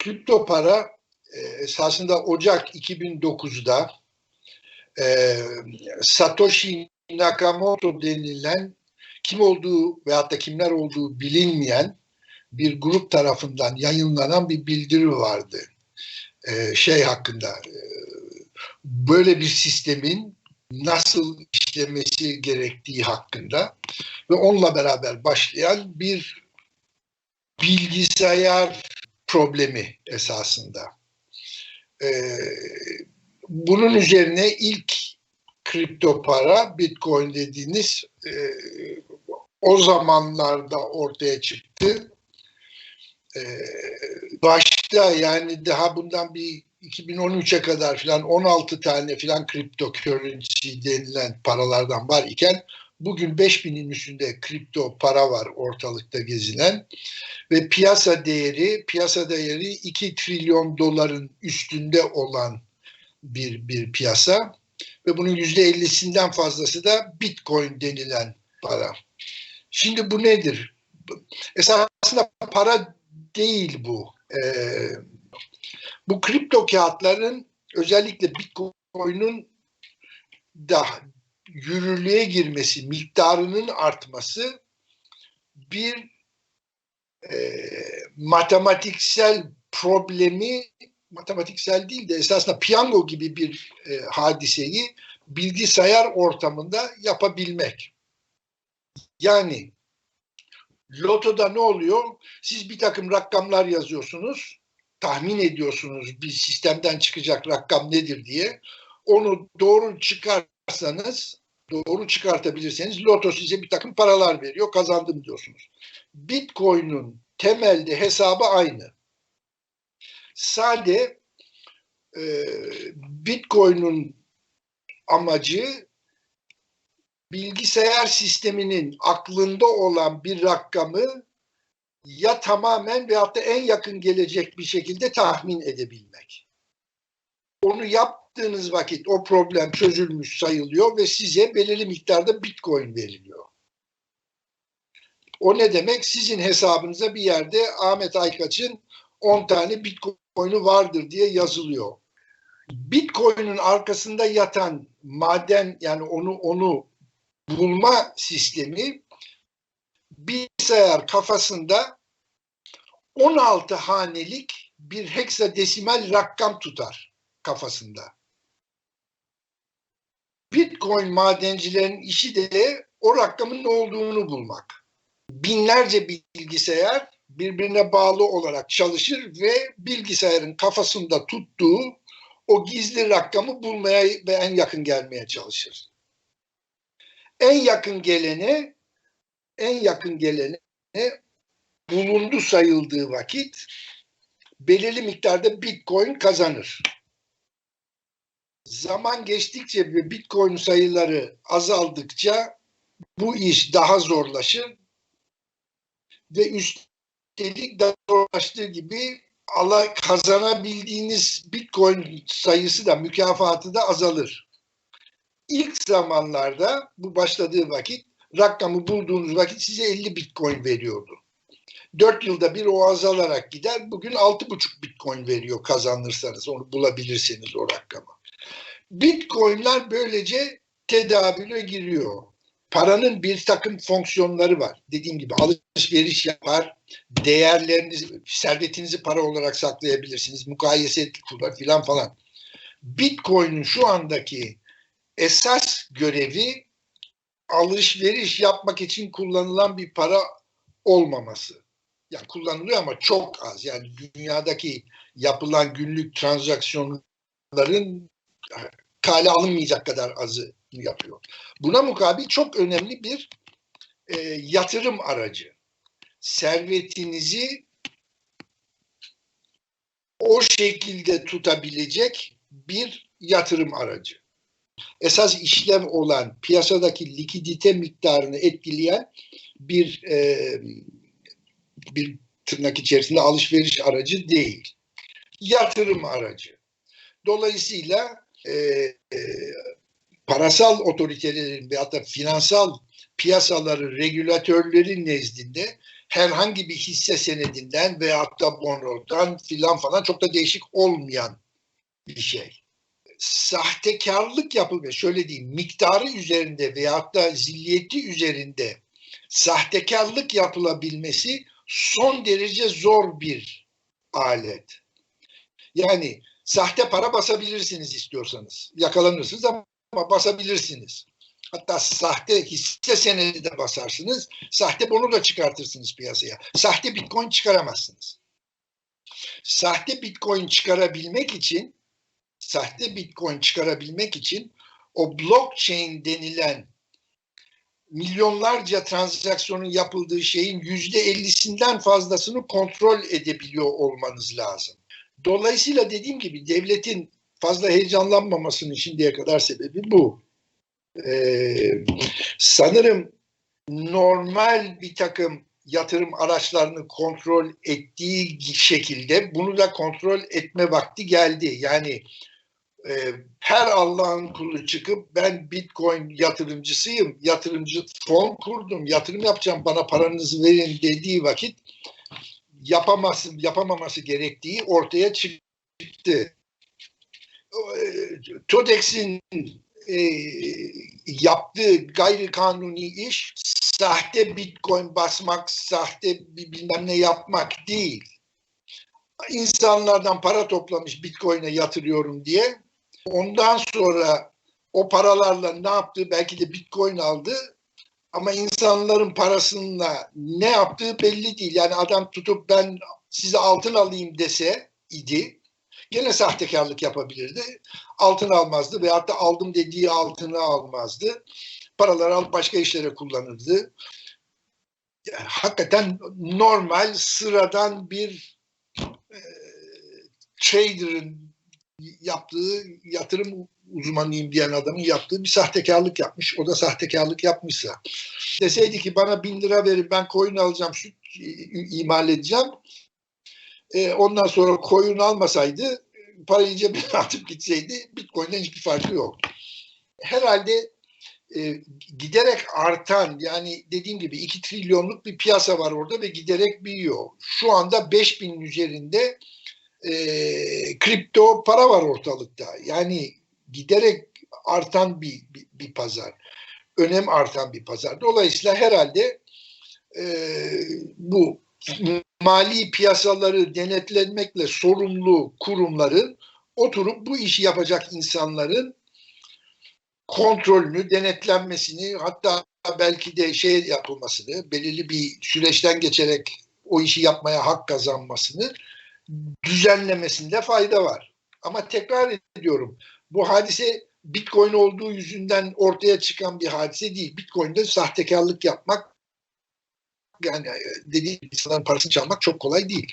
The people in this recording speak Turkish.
kripto para e, esasında Ocak 2009'da e, Satoshi Nakamoto denilen kim olduğu veyahut da kimler olduğu bilinmeyen bir grup tarafından yayınlanan bir bildiri vardı. E, şey hakkında e, böyle bir sistemin nasıl işlemesi gerektiği hakkında ve onunla beraber başlayan bir bilgisayar problemi esasında. Ee, bunun üzerine ilk kripto para, bitcoin dediğiniz e, o zamanlarda ortaya çıktı. E, başta yani daha bundan bir 2013'e kadar filan 16 tane filan kripto currency denilen paralardan var iken bugün 5000'in üstünde kripto para var ortalıkta gezinen ve piyasa değeri piyasa değeri 2 trilyon doların üstünde olan bir bir piyasa ve bunun yüzde 50'sinden fazlası da Bitcoin denilen para. Şimdi bu nedir? Esasında para değil bu. Ee, bu kripto kağıtların özellikle Bitcoin'in da yürürlüğe girmesi, miktarının artması bir e, matematiksel problemi matematiksel değil de esasında piyango gibi bir e, hadiseyi bilgisayar ortamında yapabilmek. Yani lotoda ne oluyor? Siz bir takım rakamlar yazıyorsunuz, tahmin ediyorsunuz bir sistemden çıkacak rakam nedir diye. Onu doğru çıkarsanız, doğru çıkartabilirseniz loto size bir takım paralar veriyor, kazandım diyorsunuz. Bitcoin'in temelde hesabı aynı. Sade e, Bitcoin'in amacı bilgisayar sisteminin aklında olan bir rakamı ya tamamen veyahut da en yakın gelecek bir şekilde tahmin edebilmek. Onu yaptığınız vakit o problem çözülmüş sayılıyor ve size belirli miktarda bitcoin veriliyor. O ne demek? Sizin hesabınıza bir yerde Ahmet Aykaç'ın 10 tane bitcoin'i vardır diye yazılıyor. Bitcoin'in arkasında yatan maden yani onu onu bulma sistemi bilgisayar kafasında 16 hanelik bir heksadesimal rakam tutar kafasında. Bitcoin madencilerin işi de o rakamın ne olduğunu bulmak. Binlerce bilgisayar birbirine bağlı olarak çalışır ve bilgisayarın kafasında tuttuğu o gizli rakamı bulmaya ve en yakın gelmeye çalışır. En yakın gelene en yakın gelene bulundu sayıldığı vakit belirli miktarda bitcoin kazanır. Zaman geçtikçe ve bitcoin sayıları azaldıkça bu iş daha zorlaşır ve üstelik daha zorlaştığı gibi ala kazanabildiğiniz bitcoin sayısı da mükafatı da azalır. İlk zamanlarda bu başladığı vakit rakamı bulduğunuz vakit size 50 bitcoin veriyordu. 4 yılda bir o azalarak gider. Bugün 6,5 bitcoin veriyor kazanırsanız onu bulabilirseniz o rakamı. Bitcoin'ler böylece tedavüle giriyor. Paranın bir takım fonksiyonları var. Dediğim gibi alışveriş yapar, değerlerinizi, servetinizi para olarak saklayabilirsiniz, mukayese kullar filan falan. Bitcoin'in şu andaki esas görevi alışveriş yapmak için kullanılan bir para olmaması. Yani kullanılıyor ama çok az. Yani dünyadaki yapılan günlük transaksiyonların kale alınmayacak kadar azı yapıyor. Buna mukabil çok önemli bir e, yatırım aracı. Servetinizi o şekilde tutabilecek bir yatırım aracı esas işlem olan piyasadaki likidite miktarını etkileyen bir e, bir tırnak içerisinde alışveriş aracı değil. Yatırım aracı. Dolayısıyla e, e, parasal otoritelerin ve hatta finansal piyasaları regülatörlerin nezdinde herhangi bir hisse senedinden veyahut da bonodan filan falan çok da değişik olmayan bir şey. Sahtekarlık yapılıyor. Şöyle diyeyim miktarı üzerinde veyahut da zilliyeti üzerinde sahtekarlık yapılabilmesi son derece zor bir alet. Yani sahte para basabilirsiniz istiyorsanız. Yakalanırsınız ama basabilirsiniz. Hatta sahte hisse senedi de basarsınız. Sahte bonu da çıkartırsınız piyasaya. Sahte bitcoin çıkaramazsınız. Sahte bitcoin çıkarabilmek için sahte bitcoin çıkarabilmek için o blockchain denilen milyonlarca transaksiyonun yapıldığı şeyin yüzde ellisinden fazlasını kontrol edebiliyor olmanız lazım. Dolayısıyla dediğim gibi devletin fazla heyecanlanmamasının şimdiye kadar sebebi bu. Ee, sanırım normal bir takım yatırım araçlarını kontrol ettiği şekilde bunu da kontrol etme vakti geldi. Yani e, her Allah'ın kulu çıkıp ben Bitcoin yatırımcısıyım, yatırımcı fon kurdum, yatırım yapacağım bana paranızı verin dediği vakit yapaması, yapamaması gerektiği ortaya çıktı. E, TODEX'in e, yaptığı gayri kanuni iş sahte bitcoin basmak, sahte bilmem ne yapmak değil. İnsanlardan para toplamış bitcoin'e yatırıyorum diye. Ondan sonra o paralarla ne yaptı? Belki de bitcoin aldı. Ama insanların parasıyla ne yaptığı belli değil. Yani adam tutup ben size altın alayım dese idi Gene sahtekarlık yapabilirdi. Altın almazdı veyahut da aldım dediği altını almazdı. Paraları alıp başka işlere kullanırdı. Yani hakikaten normal, sıradan bir e, trader'ın yaptığı yatırım uzmanıyım diyen adamın yaptığı bir sahtekarlık yapmış. O da sahtekarlık yapmışsa. Deseydi ki bana bin lira verin ben koyun alacağım, süt imal edeceğim e, ondan sonra koyun almasaydı parayı cebine atıp gitseydi Bitcoin'den hiçbir farkı yok. Herhalde e, giderek artan yani dediğim gibi 2 trilyonluk bir piyasa var orada ve giderek büyüyor. Şu anda 5000 üzerinde e, kripto para var ortalıkta. Yani giderek artan bir, bir, bir pazar. Önem artan bir pazar. Dolayısıyla herhalde e, bu mali piyasaları denetlenmekle sorumlu kurumların oturup bu işi yapacak insanların kontrolünü, denetlenmesini hatta belki de şey yapılmasını, belirli bir süreçten geçerek o işi yapmaya hak kazanmasını düzenlemesinde fayda var. Ama tekrar ediyorum bu hadise Bitcoin olduğu yüzünden ortaya çıkan bir hadise değil. Bitcoin'de sahtekarlık yapmak yani e, dediğim insanların parasını çalmak çok kolay değil.